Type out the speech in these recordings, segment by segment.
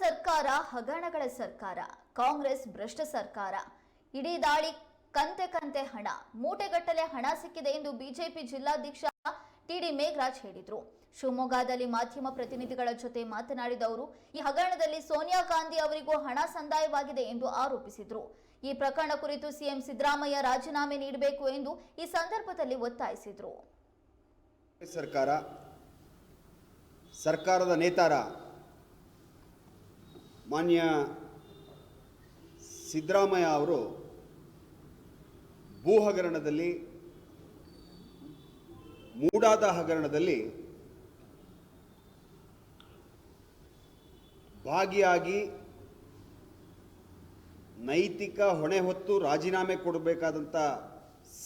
ಸರ್ಕಾರ, ಹಗರಣಗಳ ಸರ್ಕಾರ, ಕಾಂಗ್ರೆಸ್ ಭ್ರಷ್ಟ ಸರ್ಕಾರ. ಇಡೀ ದಾಳಿ ಕಂತೆ ಕಂತೆ ಹಣ. ಮೂಟೆಗಟ್ಟಲೆ ಹಣ ಸಿಕ್ಕಿದೆ ಎಂದು ಬಿಜೆಪಿ ಜಿಲ್ಲಾಧ್ಯಕ್ಷ ಟಿಡಿ ಮೇಘರಾಜ್ ಹೇಳಿದರು. ಶಿವಮೊಗ್ಗದಲ್ಲಿ ಮಾಧ್ಯಮ ಪ್ರತಿನಿಧಿಗಳ ಜೊತೆ ಮಾತನಾಡಿದ ಅವರು, ಈ ಹಗರಣದಲ್ಲಿ ಸೋನಿಯಾ ಗಾಂಧಿ ಅವರಿಗೂ ಹಣ ಸಂದಾಯವಾಗಿದೆ ಎಂದು ಆರೋಪಿಸಿದರು. ಈ ಪ್ರಕರಣ ಕುರಿತು ಸಿಎಂ ಸಿದ್ದರಾಮಯ್ಯ ರಾಜೀನಾಮೆ ನೀಡಬೇಕು ಎಂದು ಈ ಸಂದರ್ಭದಲ್ಲಿ ಒತ್ತಾಯಿಸಿದರು. ಸರ್ಕಾರ, ಸರ್ಕಾರದ ನೇತಾರ ಮಾನ್ಯ ಸಿದ್ದರಾಮಯ್ಯ ಅವರು ಭೂ ಹಗರಣದಲ್ಲಿ ಮೂಡಾದ ಹಗರಣದಲ್ಲಿ ಭಾಗಿಯಾಗಿ ನೈತಿಕ ಹೊಣೆ ಹೊತ್ತು ರಾಜೀನಾಮೆ ಕೊಡಬೇಕಾದಂಥ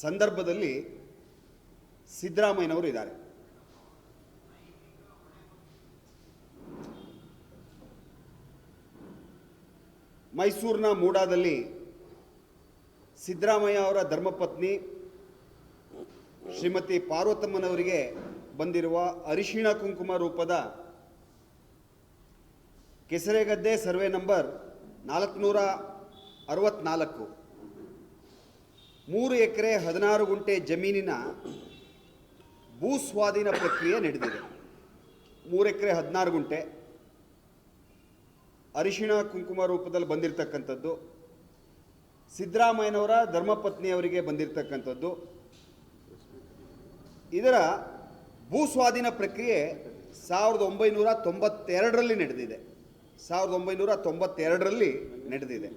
ಸಂದರ್ಭದಲ್ಲಿ ಸಿದ್ದರಾಮಯ್ಯನವರು ಇದ್ದಾರೆ. ಮೈಸೂರಿನ ಮೂಡಾದಲ್ಲಿ ಸಿದ್ದರಾಮಯ್ಯ ಅವರ ಧರ್ಮಪತ್ನಿ ಶ್ರೀಮತಿ ಪಾರ್ವತಮ್ಮನವರಿಗೆ ಬಂದಿರುವ ಅರಿಶಿಣ ಕುಂಕುಮ ರೂಪದ ಕೆಸರೆಗದ್ದೆ ಸರ್ವೆ ನಂಬರ್ ನಾಲ್ಕುನೂರ ಅರವತ್ನಾಲ್ಕು. ಮೂರು ಎಕರೆ ಹದಿನಾರು ಗುಂಟೆ ಜಮೀನಿನ ಭೂಸ್ವಾಧೀನ ಪ್ರಕ್ರಿಯೆ ನಡೆದಿದೆ. ಮೂರು ಎಕರೆ ಹದಿನಾರು ಗುಂಟೆ. ಅರಿಶಿಣ ಕುಂಕುಮ ರೂಪದಲ್ಲಿ ಬಂದಿರತಕ್ಕಂಥದ್ದು, ಸಿದ್ದರಾಮಯ್ಯನವರ ಧರ್ಮಪತ್ನಿಯವರಿಗೆ ಬಂದಿರತಕ್ಕಂಥದ್ದು. ಇದರ ಭೂಸ್ವಾಧೀನ ಪ್ರಕ್ರಿಯೆ ಸಾವಿರದ ಒಂಬೈನೂರ ತೊಂಬತ್ತೆರಡರಲ್ಲಿ ನಡೆದಿದೆ. ಸಾವಿರದ ಒಂಬೈನೂರ ತೊಂಬತ್ತೆರಡರಲ್ಲಿ ನಡೆದಿದೆ.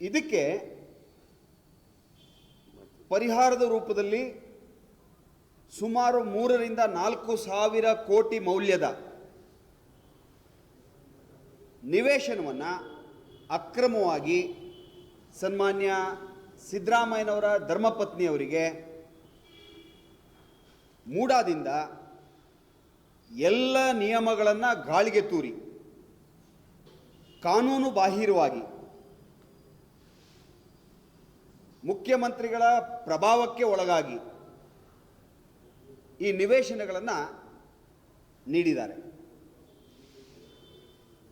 ಇದಕ್ಕೆ ಪರಿಹಾರದ ರೂಪದಲ್ಲಿ ಸುಮಾರು ಮೂರರಿಂದ ನಾಲ್ಕು ಸಾವಿರ ಕೋಟಿ ಮೌಲ್ಯದ ನಿವೇಶನವನ್ನು ಅಕ್ರಮವಾಗಿ ಸನ್ಮಾನ್ಯ ಸಿದ್ದರಾಮಯ್ಯನವರ ಧರ್ಮಪತ್ನಿಯವರಿಗೆ ಮೂಡಾದಿಂದ ಎಲ್ಲ ನಿಯಮಗಳನ್ನು ಗಾಳಿಗೆ ತೂರಿ, ಕಾನೂನು ಬಾಹಿರವಾಗಿ ಮುಖ್ಯಮಂತ್ರಿಗಳ ಪ್ರಭಾವಕ್ಕೆ ಒಳಗಾಗಿ ಈ ನಿವೇಶನಗಳನ್ನು ನೀಡಿದ್ದಾರೆ.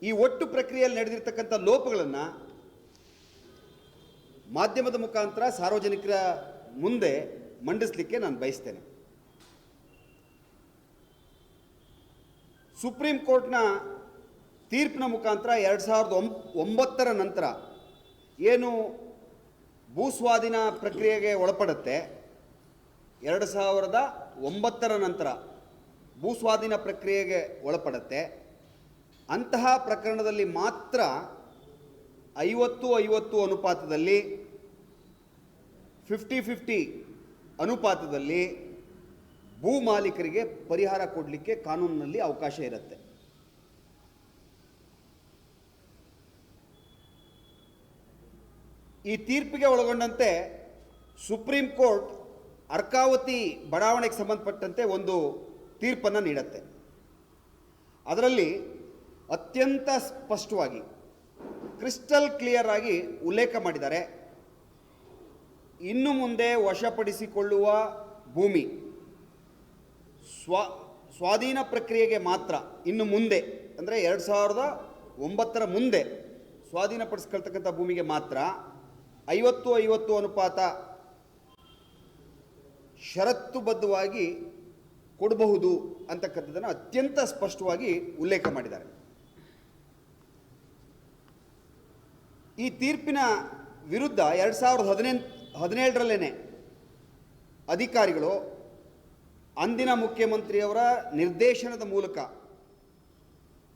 ಈ ಒಟ್ಟು ಪ್ರಕ್ರಿಯೆಯಲ್ಲಿ ನಡೆದಿರ್ತಕ್ಕಂಥ ಲೋಪಗಳನ್ನು ಮಾಧ್ಯಮದ ಮುಖಾಂತರ ಸಾರ್ವಜನಿಕರ ಮುಂದೆ ಮಂಡಿಸಲಿಕ್ಕೆ ನಾನು ಬಯಸ್ತೇನೆ. ಸುಪ್ರೀಂ ಕೋರ್ಟ್ನ ತೀರ್ಪಿನ ಮುಖಾಂತರ ಎರಡು ಸಾವಿರದ ಒಂಬ, ಒಂಬತ್ತರ ನಂತರ ಏನು ಭೂಸ್ವಾಧೀನ ಪ್ರಕ್ರಿಯೆಗೆ ಒಳಪಡುತ್ತೆ? ಎರಡು ಸಾವಿರದ ಒಂಬತ್ತರ ನಂತರ ಭೂಸ್ವಾಧೀನ ಪ್ರಕ್ರಿಯೆಗೆ ಒಳಪಡುತ್ತೆ. ಅಂತಹ ಪ್ರಕರಣದಲ್ಲಿ ಮಾತ್ರ ಐವತ್ತು ಐವತ್ತು ಅನುಪಾತದಲ್ಲಿ ಫಿಫ್ಟಿ ಫಿಫ್ಟಿ ಅನುಪಾತದಲ್ಲಿ ಭೂ ಮಾಲೀಕರಿಗೆ ಪರಿಹಾರ ಕೊಡಲಿಕ್ಕೆ ಕಾನೂನಿನಲ್ಲಿ ಅವಕಾಶ ಇರುತ್ತೆ. ಈ ತೀರ್ಪಿಗೆ ಒಳಗೊಂಡಂತೆ ಸುಪ್ರೀಂ ಕೋರ್ಟ್ ಅರ್ಕಾವತಿ ಬಡಾವಣೆಗೆ ಸಂಬಂಧಪಟ್ಟಂತೆ ಒಂದು ತೀರ್ಪನ್ನು ನೀಡುತ್ತೆ. ಅದರಲ್ಲಿ ಅತ್ಯಂತ ಸ್ಪಷ್ಟವಾಗಿ, ಕ್ರಿಸ್ಟಲ್ ಕ್ಲಿಯರ್ ಆಗಿ ಉಲ್ಲೇಖ ಮಾಡಿದ್ದಾರೆ. ಇನ್ನು ಮುಂದೆ ವಶಪಡಿಸಿಕೊಳ್ಳುವ ಭೂಮಿ, ಸ್ವ, ಸ್ವಾಧೀನ ಪ್ರಕ್ರಿಯೆಗೆ ಮಾತ್ರ ಇನ್ನು ಮುಂದೆ, ಅಂದರೆ ಎರಡು ಸಾವಿರದ ಒಂಬತ್ತರ ಮುಂದೆ ಸ್ವಾಧೀನಪಡಿಸ್ಕೊಳ್ತಕ್ಕಂಥ ಭೂಮಿಗೆ ಮಾತ್ರ ಐವತ್ತು ಐವತ್ತು ಅನುಪಾತ ಷರತ್ತುಬದ್ಧವಾಗಿ ಕೊಡಬಹುದು ಅಂತಕ್ಕಂಥದ್ದನ್ನು ಅತ್ಯಂತ ಸ್ಪಷ್ಟವಾಗಿ ಉಲ್ಲೇಖ ಮಾಡಿದ್ದಾರೆ. ಈ ತೀರ್ಪಿನ ವಿರುದ್ಧ ಎರಡು ಸಾವಿರದ ಹದಿನೆಂಟು ಹದಿನೇಳರಲ್ಲೇ ಅಧಿಕಾರಿಗಳು ಅಂದಿನ ಮುಖ್ಯಮಂತ್ರಿಯವರ ನಿರ್ದೇಶನದ ಮೂಲಕ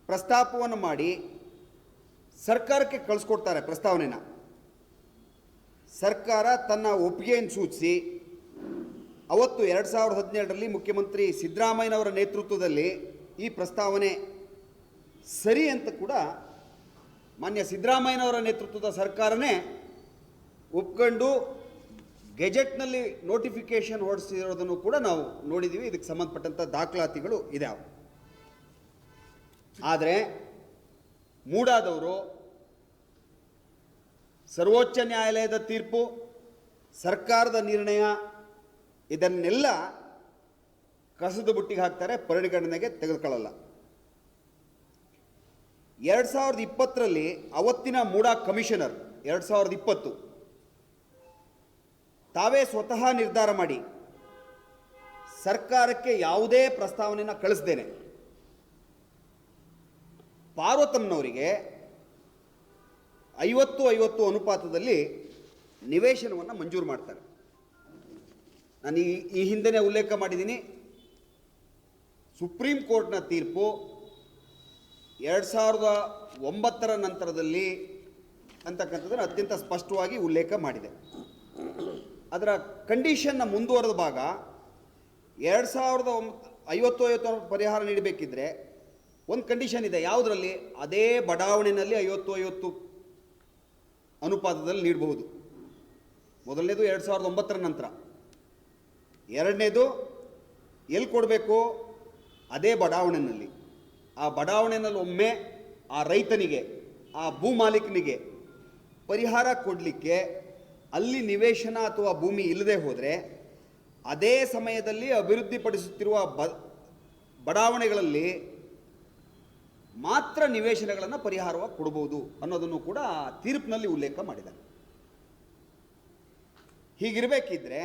ಪ್ರಸ್ತಾಪವನ್ನು ಮಾಡಿ ಸರ್ಕಾರಕ್ಕೆ ಕಳಿಸ್ಕೊಡ್ತಾರೆ ಪ್ರಸ್ತಾವನೆನ ಸರ್ಕಾರ ತನ್ನ ಒಪ್ಪಿಗೆಯನ್ನು ಸೂಚಿಸಿ ಅವತ್ತು ಎರಡು ಸಾವಿರದ ಹದಿನೇಳರಲ್ಲಿ ಮುಖ್ಯಮಂತ್ರಿ ಸಿದ್ದರಾಮಯ್ಯನವರ ನೇತೃತ್ವದಲ್ಲಿ ಈ ಪ್ರಸ್ತಾವನೆ ಸರಿ ಅಂತ ಕೂಡ ಮಾನ್ಯ ಸಿದ್ದರಾಮಯ್ಯನವರ ನೇತೃತ್ವದ ಸರ್ಕಾರನೇ ಒಪ್ಕೊಂಡು ಗೆಜೆಟ್ನಲ್ಲಿ ನೋಟಿಫಿಕೇಶನ್ ಹೊರಡಿಸಿರೋದನ್ನು ಕೂಡ ನಾವು ನೋಡಿದ್ದೀವಿ ಇದಕ್ಕೆ ಸಂಬಂಧಪಟ್ಟಂಥ ದಾಖಲಾತಿಗಳು ಇದಾವೆ. ಆದರೆ ಮೂಡಾದವರು ಸರ್ವೋಚ್ಚ ನ್ಯಾಯಾಲಯದ ತೀರ್ಪು, ಸರ್ಕಾರದ ನಿರ್ಣಯ ಇದನ್ನೆಲ್ಲ ಕಸದ ಬುಟ್ಟಿಗೆ ಹಾಕ್ತಾರೆ ಪರಿಗಣನೆಗೆ ತೆಗೆದುಕೊಳ್ಳಲ್ಲ. ಎರಡು ಸಾವಿರದ ಇಪ್ಪತ್ತರಲ್ಲಿ ಅವತ್ತಿನ ಮೂಡಾ ಕಮಿಷನರ್, ಎರಡು ಸಾವಿರದ ಇಪ್ಪತ್ತು, ತಾವೇ ಸ್ವತಃ ನಿರ್ಧಾರ ಮಾಡಿ, ಸರ್ಕಾರಕ್ಕೆ ಯಾವುದೇ ಪ್ರಸ್ತಾವನೆಯನ್ನು ಕಳಿಸ್ದೇನೆ. ಪಾರ್ವತಮ್ಮನವರಿಗೆ ಐವತ್ತು ಐವತ್ತು ಅನುಪಾತದಲ್ಲಿ ನಿವೇಶನವನ್ನು ಮಂಜೂರು ಮಾಡ್ತಾರೆ. ನಾನು ಈ ಈ ಹಿಂದೆನೇ ಉಲ್ಲೇಖ ಮಾಡಿದ್ದೀನಿ. ಸುಪ್ರೀಂ ಕೋರ್ಟ್ನ ತೀರ್ಪು ಎರಡು ಸಾವಿರದ ಒಂಬತ್ತರ ನಂತರದಲ್ಲಿ ಅಂತಕ್ಕಂಥದ್ದನ್ನು ಅತ್ಯಂತ ಸ್ಪಷ್ಟವಾಗಿ ಉಲ್ಲೇಖ ಮಾಡಿದೆ. ಅದರ ಕಂಡೀಷನ್ನ ಮುಂದುವರೆದ ಭಾಗ ಎರಡು ಸಾವಿರದ ಒಂಬತ್ತು ಐವತ್ತು ಐವತ್ತು ಪರಿಹಾರ ನೀಡಬೇಕಿದ್ರೆ ಒಂದು ಕಂಡೀಷನ್ ಇದೆ. ಯಾವುದರಲ್ಲಿ? ಅದೇ ಬಡಾವಣೆಯಲ್ಲಿ ಐವತ್ತು ಐವತ್ತು ಅನುಪಾತದಲ್ಲಿ ನೀಡಬಹುದು. ಮೊದಲನೇದು ಎರಡು ಸಾವಿರದ ಒಂಬತ್ತರ ನಂತರ. ಎರಡನೇದು ಎಲ್ಲಿ ಕೊಡಬೇಕು? ಅದೇ ಬಡಾವಣೆಯಲ್ಲಿ. ಆ ಬಡಾವಣೆಯಲ್ಲಿ ಒಮ್ಮೆ ಆ ರೈತನಿಗೆ, ಆ ಭೂ ಮಾಲೀಕನಿಗೆ ಪರಿಹಾರ ಕೊಡಲಿಕ್ಕೆ ಅಲ್ಲಿ ನಿವೇಶನ ಅಥವಾ ಭೂಮಿ ಇಲ್ಲದೆ ಹೋದರೆ ಅದೇ ಸಮಯದಲ್ಲಿ ಅಭಿವೃದ್ಧಿಪಡಿಸುತ್ತಿರುವ ಬ, ಬಡಾವಣೆಗಳಲ್ಲಿ ಮಾತ್ರ ನಿವೇಶನಗಳನ್ನು ಪರಿಹಾರವಾಗಿ ಕೊಡಬಹುದು ಅನ್ನೋದನ್ನು ಕೂಡ ತೀರ್ಪಿನಲ್ಲಿ ಉಲ್ಲೇಖ ಮಾಡಿದ್ದಾರೆ. ಹೀಗಿರಬೇಕಿದ್ರೆ